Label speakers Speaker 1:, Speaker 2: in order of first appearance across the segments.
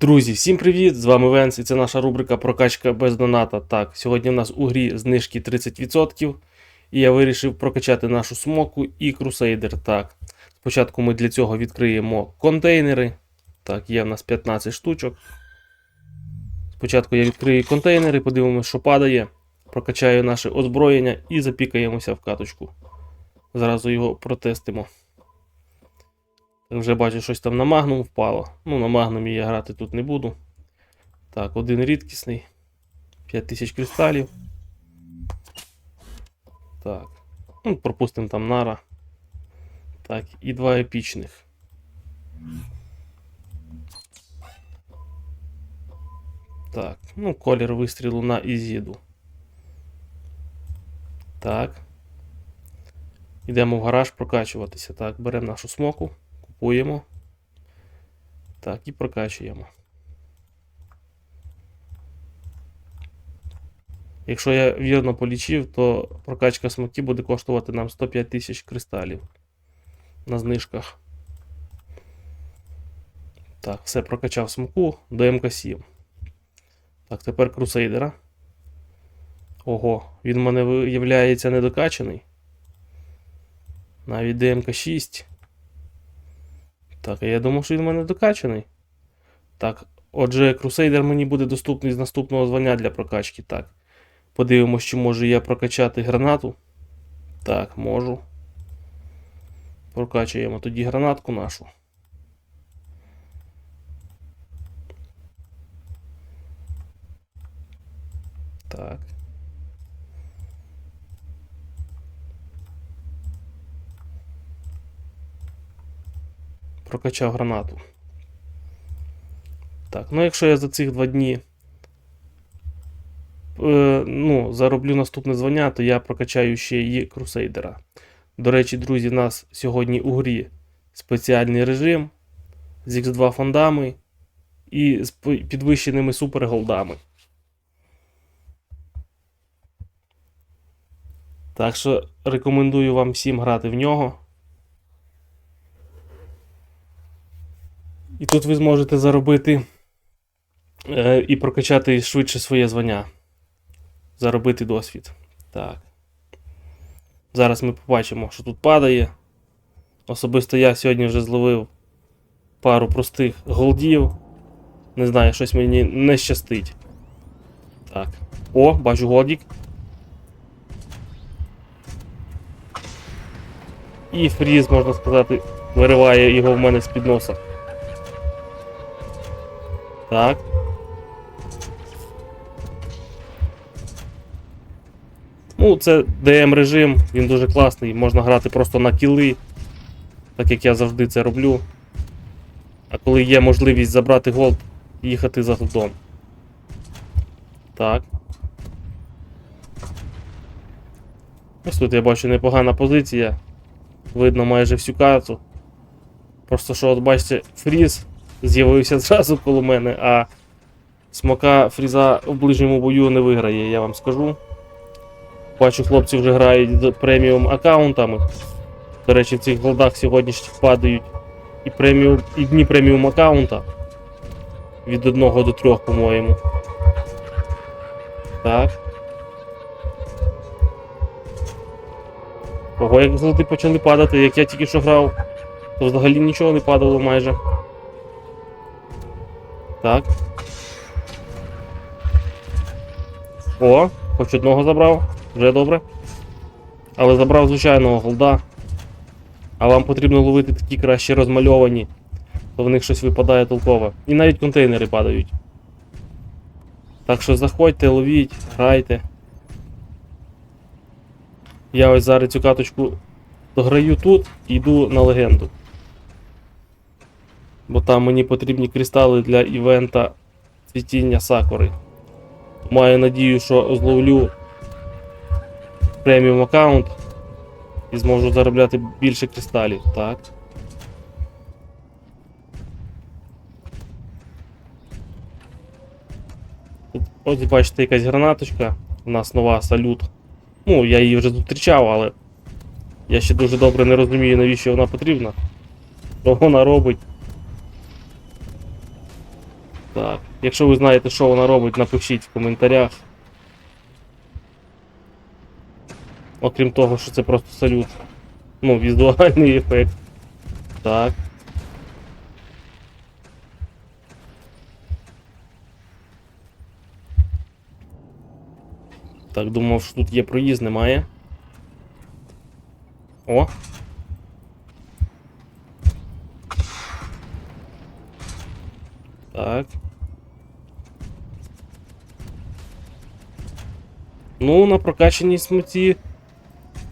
Speaker 1: Друзі, всім привіт! З вами Венс і це наша рубрика Прокачка без доната. Так, сьогодні в нас у грі знижки 30%. І я вирішив прокачати нашу смоку і крусейдер. Так, спочатку ми для цього відкриємо контейнери. Так, є в нас 15 штучок. Спочатку я відкрию контейнери, подивимося, що падає. Прокачаю наше озброєння і запікаємося в каточку. Зразу його протестимо. Вже бачу, щось там на магнум впало. Ну, на магнумі я грати тут не буду. Так, один рідкісний. 5000 кристалів. Так. Ну, пропустимо там нара. Так, і два епічних. Так, ну, колір вистрілу на Ізіду. Так. Йдемо в гараж прокачуватися. Так, беремо нашу смоку. Купуємо. Так, і прокачуємо. Якщо я вірно полічив, то прокачка смоки буде коштувати нам 105 тисяч кристалів на знижках. Так, все, прокачав смоку до МК7. Так, тепер крусейдера. Ого, він в мене виявляється недокачаний. Навіть ДМК6. Так, а я думав, що він в мене докачаний. Так, отже, крусейдер мені буде доступний з наступного звання для прокачки. Так. Подивимось, чи можу я прокачати гранату. Так, можу. Прокачуємо тоді гранатку нашу. Так. Прокачав гранату. Так, ну якщо я за цих два дні е, ну, зароблю наступне звання, то я прокачаю ще і крусейдера. До речі, друзі, в нас сьогодні у грі спеціальний режим з X2 фондами і з підвищеними суперголдами. Так що рекомендую вам всім грати в нього. І тут ви зможете заробити е, і прокачати швидше своє звання. Заробити досвід. Так. Зараз ми побачимо, що тут падає. Особисто я сьогодні вже зловив пару простих голдів. Не знаю, щось мені не щастить. Так. О, бачу голдік. І фріз, можна сказати, вириває його в мене з-під носа. Так. Ну, це DM режим, він дуже класний, можна грати просто на кіли, так як я завжди це роблю. А коли є можливість забрати голд, їхати за голдом. Так. Ось тут я бачу непогана позиція. Видно майже всю карту. Просто що, от бачите, фріз з'явився зразу коло мене, а смока фріза в ближньому бою не виграє, я вам скажу. Бачу, хлопці вже грають преміум аккаунтами. До речі, в цих голдах сьогоднішніх падають і преміум, і дні преміум аккаунта. Від 1 до 3, по-моєму. Так. Ого, як голди почали падати, як я тільки що грав, то взагалі нічого не падало майже. Так. О, хоч одного забрав, вже добре. Але забрав звичайного голда. А вам потрібно ловити такі краще розмальовані, то в них щось випадає толкове. І навіть контейнери падають. Так що заходьте, ловіть, грайте. Я ось зараз цю каточку дограю тут і йду на легенду. Бо там мені потрібні кристали для івента цвітіння сакури. Маю надію, що зловлю преміум аккаунт і зможу заробляти більше кристалів. Так. Тут, ось бачите, якась гранаточка. У нас нова салют. Ну, я її вже зустрічав, але я ще дуже добре не розумію, навіщо вона потрібна. Що вона робить. Так. Якщо ви знаєте, що вона робить, напишіть в коментарях. Окрім того, що це просто салют. Ну, візуальний ефект. Так. Так, думав, що тут є проїзд, немає. О. Так. Ну, на прокачаній смуті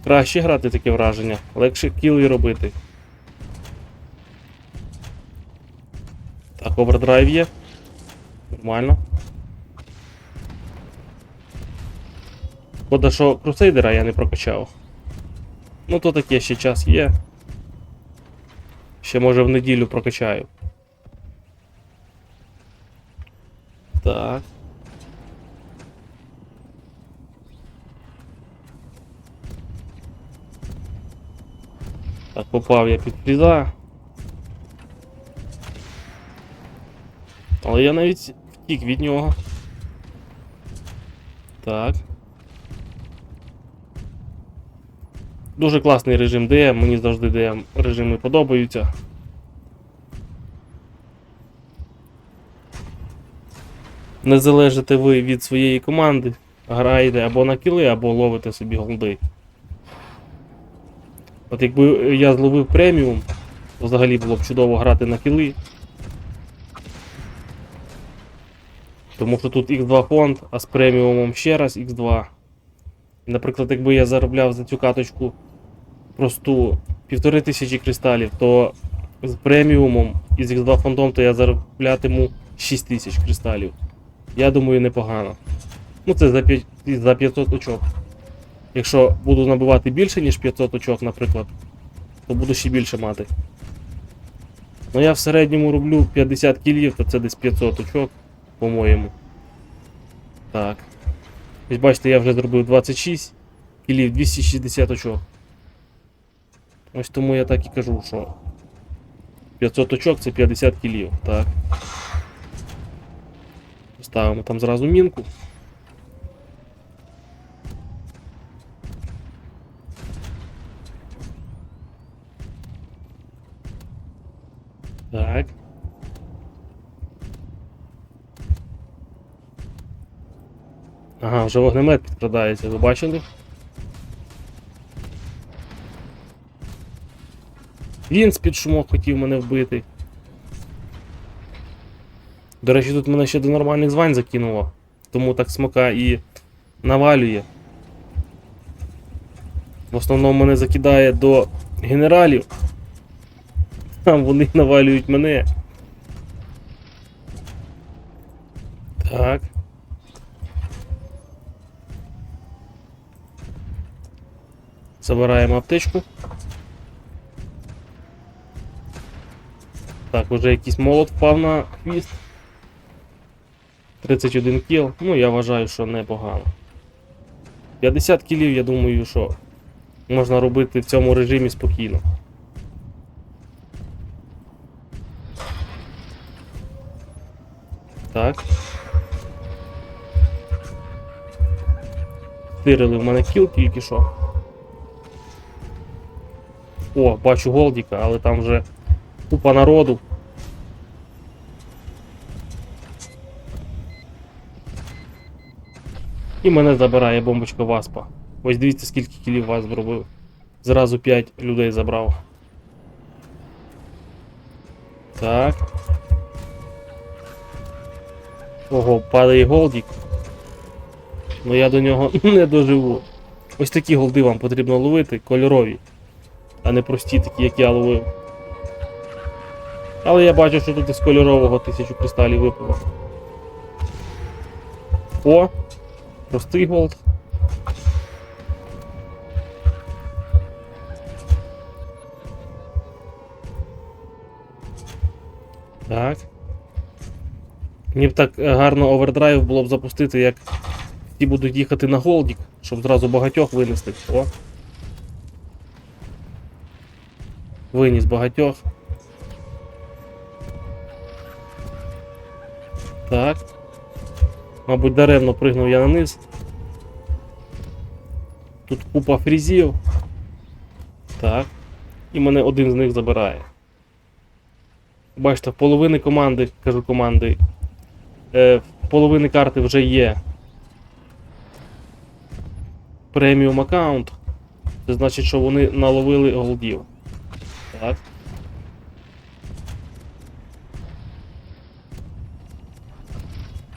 Speaker 1: краще грати таке враження. Легше кіли робити. Так, овердрайв є. Нормально. Шкода, що крусейдера я не прокачав. Ну, то таке ще час є. Ще може в неділю прокачаю. Так. Так, попав я під фріза. Але я навіть втік від нього. Так. Дуже класний режим DM, мені завжди DM режими подобаються. Не залежите ви від своєї команди, граєте або на кіли, або ловите собі голди. От якби я зловив преміум, то взагалі було б чудово грати на кіли. Тому що тут X2 фонд, а з преміумом ще раз X2. І, Наприклад, якби я заробляв за цю каточку просту півтори тисячі кристалів, то з преміумом і з X2 фондом то я зароблятиму 6 тисяч кристалів. Я думаю, непогано. Ну це за, п'ять- за 500 очок. Якщо буду набивати більше, ніж 500 очок, наприклад, то буду ще більше мати. Ну я в середньому роблю 50 кілів, то це десь 500 очок, по-моєму. Так. Ось бачите, я вже зробив 26 кілів, 260 очок. Ось тому я так і кажу, що 500 очок це 50 кілів, так. Ставимо там зразу мінку. Так. Ага, вже вогнемет підкрадається, ви бачили? Він з-під шумок хотів мене вбити. До речі, тут мене ще до нормальних звань закинуло. Тому так смока і навалює. В основному мене закидає до генералів. Там вони навалюють мене. Так. Забираємо аптечку. Так, уже якийсь молот впав на хвіст. 31 кіл. Ну, я вважаю, що непогано. 50 кілів, я думаю, що можна робити в цьому режимі спокійно. Так. Стирили в мене кіл тільки що. О, бачу голдіка, але там вже купа народу. І мене забирає бомбочка Васпа. Ось дивіться, скільки кілів вас зробив. Зразу 5 людей забрав. Так. Ого, падає голдік. Ну я до нього не доживу. Ось такі голди вам потрібно ловити, кольорові, а не прості, такі, як я ловив. Але я бачу, що тут із кольорового тисячу кристалів випало. О! Простий голд. Так. Мені б так е, гарно овердрайв було б запустити, як ті будуть їхати на голдік, щоб зразу багатьох винести. О. Виніс багатьох. Так. Мабуть, даремно пригнув я на низ. Тут купа фрізів. Так. І мене один з них забирає. Бачите, половини команди, кажу команди, е, половини карти вже є преміум аккаунт. Це значить, що вони наловили голдів. Так.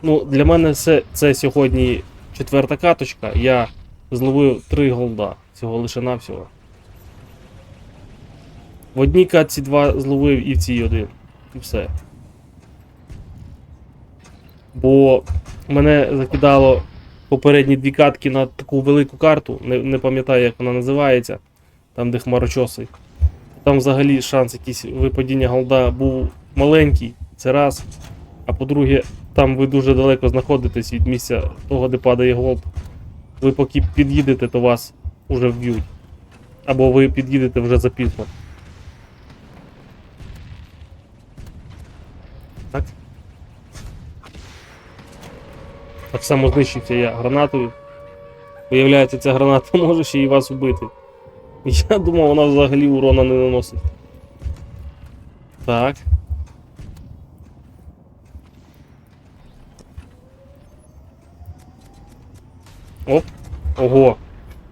Speaker 1: Ну, для мене це, це сьогодні четверта каточка. Я зловив 3 голда. Всього лише навсього. В одній катці 2 зловив і в цій один. І все. Бо мене закидало попередні дві катки на таку велику карту, не, не пам'ятаю, як вона називається, там де хмарочоси. Там взагалі шанс якийсь випадіння голда був маленький, це раз. А по-друге, там ви дуже далеко знаходитесь від місця того, де падає голд. Ви поки під'їдете, то вас уже вб'ють. Або ви під'їдете вже запізно. Так? Так само знищився я гранатою. Виявляється, ця граната може ще і вас вбити. Я думав, вона взагалі урона не наносить. Так. Оп. Ого.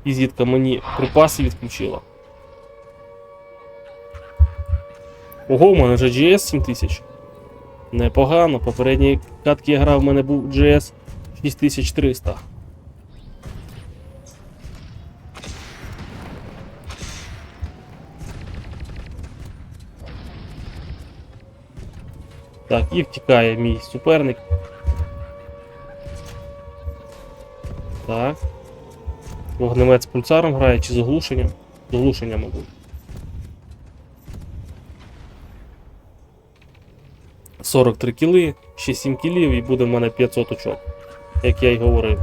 Speaker 1: І мені припаси відключила. Ого, у мене вже GS 7000. Непогано. Попередній катки я грав, у мене був GS 6300. Так, і втікає мій суперник. Так. Вогнемет з пульсаром грає чи з оглушенням? З оглушенням, мабуть. Сорок три кіли, ще 7 кілів і буде в мене 500 очок, як я й говорив.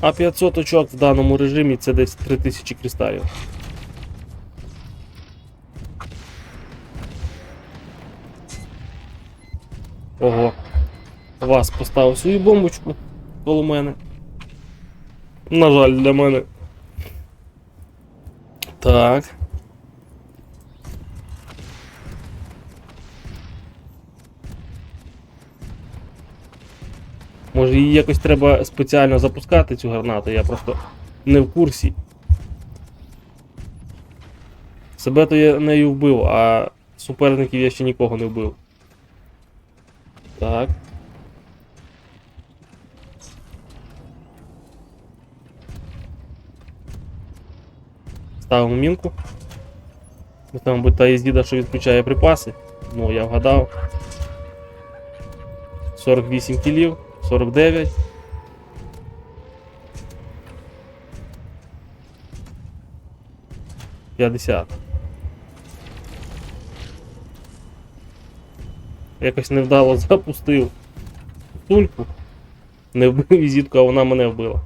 Speaker 1: А 500 очок в даному режимі це десь 3000 кристалів. Ого. Вас поставив свою бомбочку коло мене. На жаль, для мене. Так. Може її якось треба спеціально запускати цю гранату, я просто не в курсі. Себе то я нею вбив, а суперників я ще нікого не вбив. Так. Ставимо мінку. Це, мабуть, та іздіда, що відключає припаси. Ну, я вгадав. 48 кілів, 49. П'ятдесят. Якось невдало запустив тульку. Не вбив візитку, а вона мене вбила.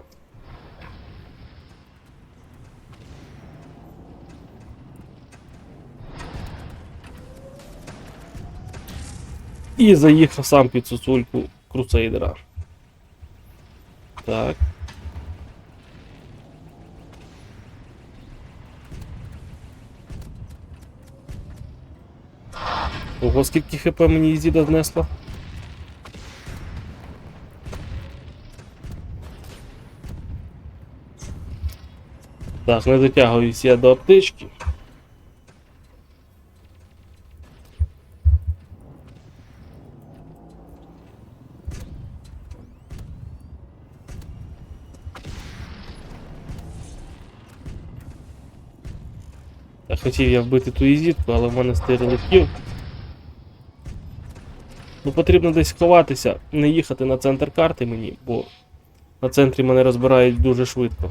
Speaker 1: І заїхав сам під сосульку крусейдера. Так. Ого, скільки хп мені Ізіда знесла? Так, не дотягуюсь я до аптечки. Хотів я вбити ту ізітку, але в мене стереликів. Ну, потрібно десь сховатися, не їхати на центр карти мені, бо на центрі мене розбирають дуже швидко.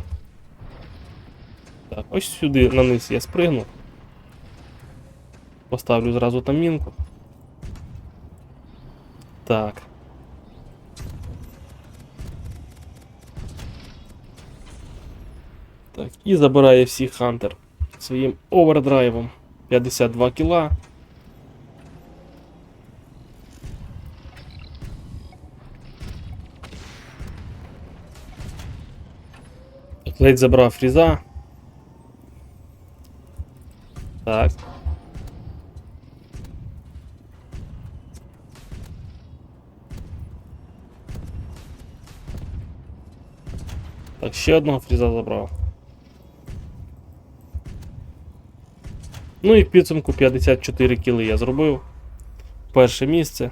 Speaker 1: Так, ось сюди на низ я спригну. Поставлю зразу там мінку. Так. Так, і забирає всіх Хантер своїм овердрайвом. 52 кіла. Ледь забрав фріза. Так. Так, ще одного фріза забрав. Ну і в підсумку 54 кіли я зробив. Перше місце.